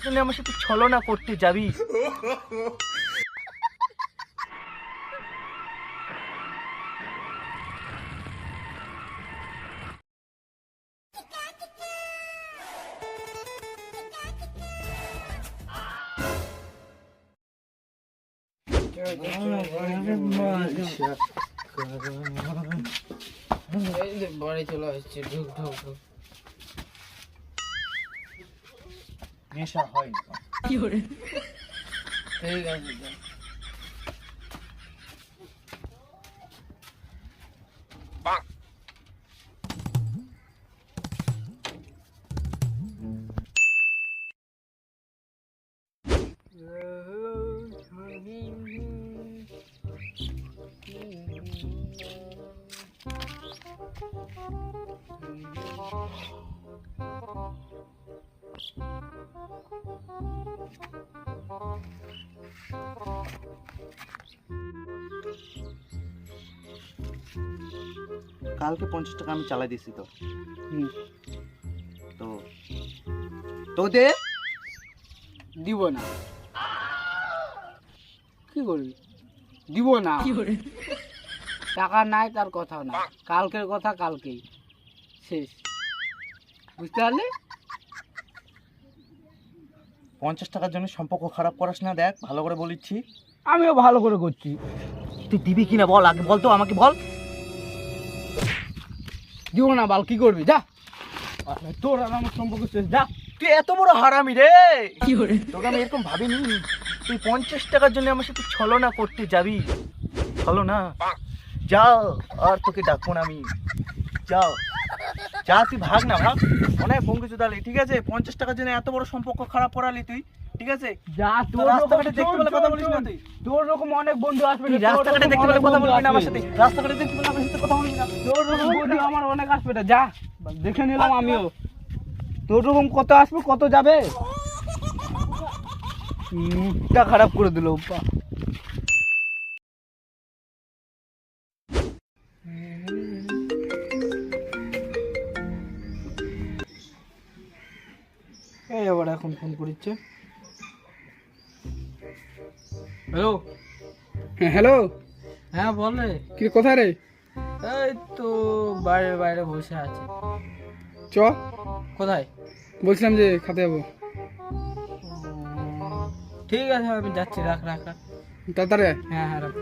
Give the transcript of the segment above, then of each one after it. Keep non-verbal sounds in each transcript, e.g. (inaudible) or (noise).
তাহলে আমার সাথে ছলনা করতে যাবি। বাড়ি চলে আসছে ঢুক ঢুক ঢুক। নেশা হয় ঠিক আছে যা। কালকে পঞ্চাশ টাকা আমি চালাই দিছি তো। হুম। তো তো দে। দিব না। কি করবি? দিব না। টাকা নাই তার কথা না কালকের কথা কালকেই। শেষ। বুঝতে পারলি? পঞ্চাশ টাকার জন্য সম্পর্ক খারাপ করাস না দেখ ভালো করে বলিচ্ছি। আমিও ভালো করে করছি। তুই দিবি কিনা বল আগে বল তো আমাকে বল। দিব না বাল কি করবি? যা। তোর আর আমার সম্পর্ক শেষ যা। তুই এত বড় হারামি রে। কি করে? তোকে আমি এরকম ভাবিনি। তুই পঞ্চাশ টাকার জন্য আমার সাথে ছলনা করতে যাবি। ছলনা? যাও আর তোকে ডাকবো না আমি। যাও। যা তুই ভাগ না ভাগ। অনেক বঙ্গিচু দালি ঠিক আছে? পঞ্চাশ টাকার জন্য এত বড় সম্পর্ক খারাপ করালি তুই ঠিক আছে? যা তোর রাস্তাঘাটে দেখতে পেলে কথা বলিস না তুই। তোর রকম অনেক বন্ধু আসবে তুই রে, রাস্তাঘাটে দেখতে পেলে কথা বলবি না আমার সাথে। রাস্তাঘাটে দেখতে পেলে আমার সাথে কথা বলবি না। তোর রকম বন্ধু আমার অনেক আসবে যা। দেখে নিলাম আমিও। তোর রকম কত আসবে কত যাবে? (laughs) মুখটা খারাপ করে দিল এই আবার এখন ফোন করিচ্ছে। হ্যালো হ্যাঁ হ্যালো হ্যাঁ বলে কি কোথায় রে? এই তো বাইরে বাইরে বসে আছে। চ। কোথায়? বলছিলাম যে খাতে যাব। ঠিক আছে আমি যাচ্ছি রাখ রাখ রাখ। তাড়াতাড়ি। হ্যাঁ হ্যাঁ রাখ।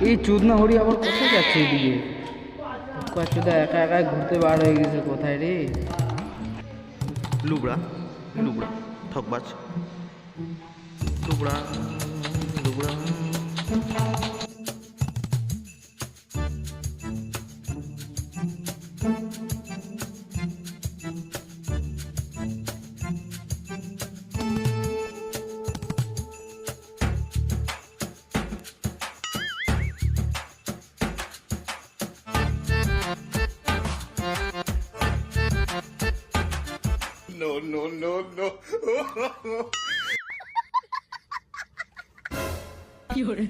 এই চুদনা হরি আবার কোথায় যাচ্ছে এদিকে? একা একা ঘুরতে বার হয়ে গেছে কোথায় রে? লুবড়া লুবড়া, ঠকবাজ। লুবড়া লুবড়া। no, no, no, no. 有人。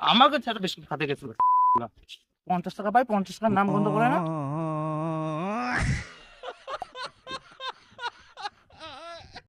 আমাকে ছাড়া বেশি খাতে গেছিল পঞ্চাশ টাকা পাই পঞ্চাশ টাকার নাম বন্ধ করে না